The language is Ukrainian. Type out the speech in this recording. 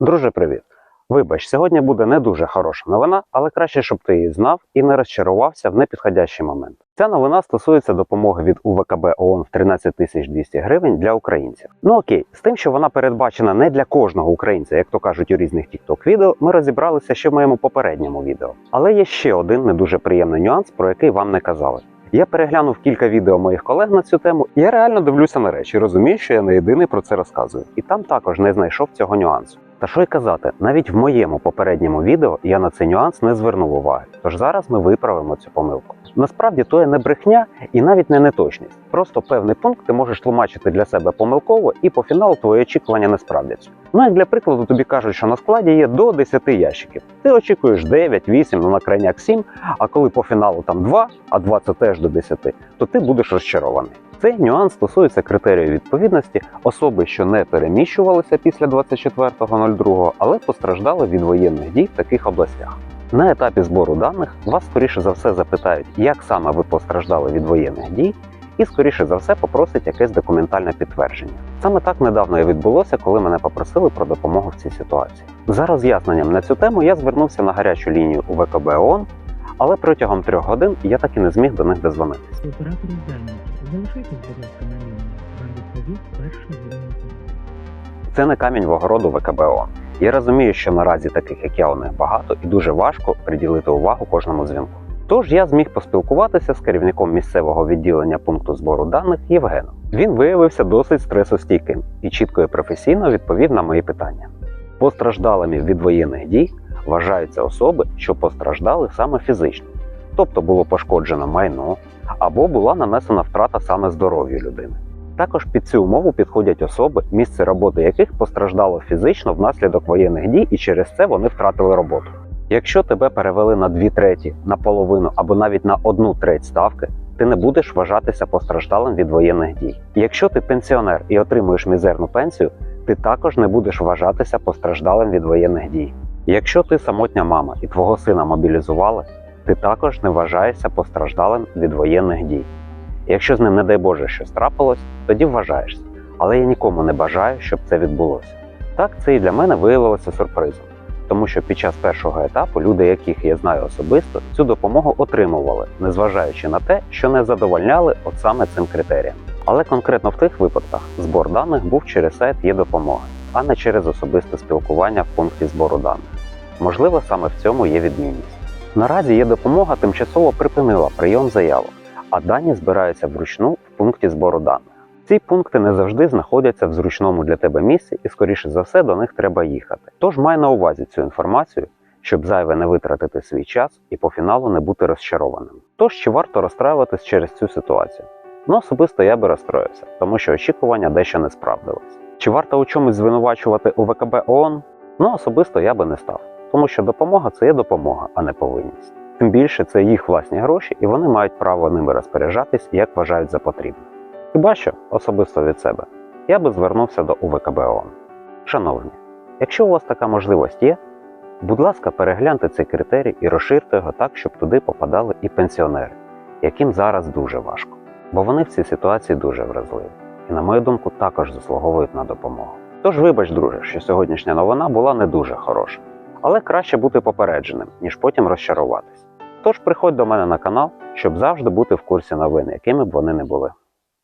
Друже, привіт! Вибач, сьогодні буде не дуже хороша новина, але краще, щоб ти її знав і не розчарувався в непідходящий момент. Ця новина стосується допомоги від УВКБ ООН в 13 200 гривень для українців. Ну окей, з тим, що вона передбачена не для кожного українця, як то кажуть у різних TikTok відео, ми розібралися ще в моєму попередньому відео. Але є ще один не дуже приємний нюанс, про який вам не казали. Я переглянув кілька відео моїх колег на цю тему, і я реально дивлюся на речі, розумію, що я не єдиний про це розказую. І там також не знайшов цього нюансу. Та що й казати, навіть в моєму попередньому відео я на цей нюанс не звернув уваги. Тож зараз ми виправимо цю помилку. Насправді то є не брехня і навіть не неточність. Просто певний пункт ти можеш тлумачити для себе помилково, і по фіналу твої очікування не справдяться. Ну як для прикладу, тобі кажуть, що на складі є до 10 ящиків. Ти очікуєш 9, 8, ну на крайняк 7, а коли по фіналу там 2, а 2 це теж до 10, то ти будеш розчарований. Цей нюанс стосується критерію відповідності особи, що не переміщувалися після 24.02, але постраждали від воєнних дій в таких областях. На етапі збору даних вас скоріше за все запитають, як саме ви постраждали від воєнних дій, і скоріше за все попросять якесь документальне підтвердження. Саме так недавно і відбулося, коли мене попросили про допомогу в цій ситуації. За роз'ясненням на цю тему я звернувся на гарячу лінію УВКБ ООН, але протягом трьох годин я так і не зміг до них дозвонитися. Оператори зайняті. Залишайтесь, будь ласка, на лінії. Вам відповість перший дзвінок. Це не камінь в огороду ВКБ ООН. Я розумію, що наразі таких як я у них багато і дуже важко приділити увагу кожному дзвінку. Тож я зміг поспілкуватися з керівником місцевого відділення пункту збору даних Євгеном. Він виявився досить стресостійким і чітко і професійно відповів на мої питання. Постраждалими від воєнних дій вважаються особи, що постраждали саме фізично, тобто було пошкоджено майно або була нанесена втрата саме здоров'ю людини. Також під цю умову підходять особи, місце роботи яких постраждало фізично внаслідок воєнних дій, і через це вони втратили роботу. Якщо тебе перевели на дві треті, на половину або навіть на одну треть ставки, ти не будеш вважатися постраждалим від воєнних дій. Якщо ти пенсіонер і отримуєш мізерну пенсію, ти також не будеш вважатися постраждалим від воєнних дій. Якщо ти самотня мама і твого сина мобілізували, ти також не вважаєшся постраждалим від воєнних дій. Якщо з ним, не дай Боже, щось трапилось, тоді вважаєшся. Але я нікому не бажаю, щоб це відбулося. Так, це і для мене виявилося сюрпризом, тому що під час першого етапу люди, яких я знаю особисто, цю допомогу отримували, незважаючи на те, що не задовольняли от саме цим критеріям. Але конкретно в тих випадках збор даних був через сайт є допомоги, а не через особисте спілкування в пункті збору даних. Можливо, саме в цьому є відмінність. Наразі є допомога тимчасово припинила прийом заявок а дані збираються вручну в пункті збору даних. Ці пункти не завжди знаходяться в зручному для тебе місці, і скоріше за все до них треба їхати. Тож май на увазі цю інформацію, щоб зайве не витратити свій час і по фіналу не бути розчарованим. Тож чи варто розстраюватись через цю ситуацію? Ну особисто я би розстроївся, тому що очікування дещо не справдились. Чи варто у чомусь звинувачувати УВКБ ООН? Ну особисто я би не став, тому що допомога це є допомога, а не повинність. Тим більше це їх власні гроші, і вони мають право ними розпоряджатись, як вважають за потрібне. Хіба що особисто від себе я би звернувся до УВКБ. Шановні, якщо у вас така можливість є, будь ласка, перегляньте цей критерій і розширте його так, щоб туди попадали і пенсіонери, яким зараз дуже важко, бо вони в цій ситуації дуже вразливі і, на мою думку, також заслуговують на допомогу. Тож, вибач, друже, що сьогоднішня новина була не дуже хороша, але краще бути попередженим, ніж потім розчаруватись. Тож приходь до мене на канал, щоб завжди бути в курсі новин, якими б вони не були.